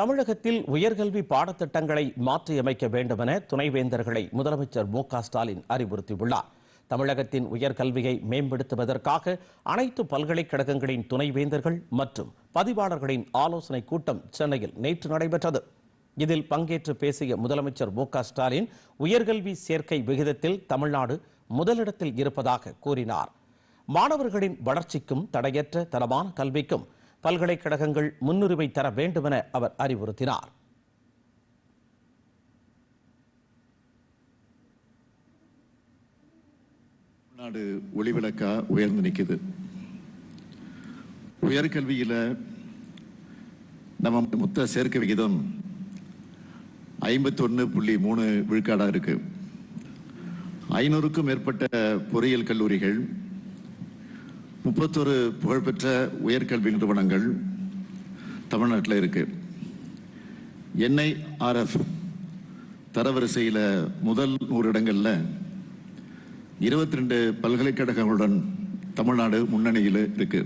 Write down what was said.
தமிழகத்தில் உயர்கல்வி பாடத்திட்டங்களை மாற்றியமைக்க வேண்டுமென துணைவேந்தர்களை முதலமைச்சர் மு க ஸ்டாலின் அறிவுறுத்தியுள்ளார். தமிழகத்தின் உயர்கல்வியை மேம்படுத்துவதற்காக அனைத்து பல்கலைக்கழகங்களின் துணைவேந்தர்கள் மற்றும் பதிவாளர்களின் ஆலோசனைக் கூட்டம் சென்னையில் நேற்று நடைபெற்றது. இதில் பங்கேற்று பேசிய முதலமைச்சர் மு ஸ்டாலின் உயர்கல்வி சேர்க்கை விகிதத்தில் தமிழ்நாடு முதலிடத்தில் இருப்பதாக கூறினார். மாணவர்களின் வளர்ச்சிக்கும் தடையற்ற தரமான கல்விக்கும் பல்கலைக்கழகங்கள் முன்னுரிமை தர வேண்டுமென அவர் அறிவுறுத்தினார். நாடு ஒளிவிளக்கா உயர்ந்து நிற்குது. உயர்கல்வியில் நம்ம மொத்த சேர்க்கை விகிதம் ஐம்பத்தொன்று புள்ளி மூணு விழுக்காடா இருக்கு. ஐநூறுக்கும் மேற்பட்ட பொறியியல் கல்லூரிகள் முப்பத்தொரு புகழ்பெற்ற உயர்கல்வி நிறுவனங்கள் தமிழ்நாட்டில் இருக்கு. என்ஐஆர்எஃப் தரவரிசையில் முதல் நூறு இடங்களில் இருபத்தி ரெண்டு பல்கலைக்கழகங்களுடன் தமிழ்நாடு முன்னணியில் இருக்கு.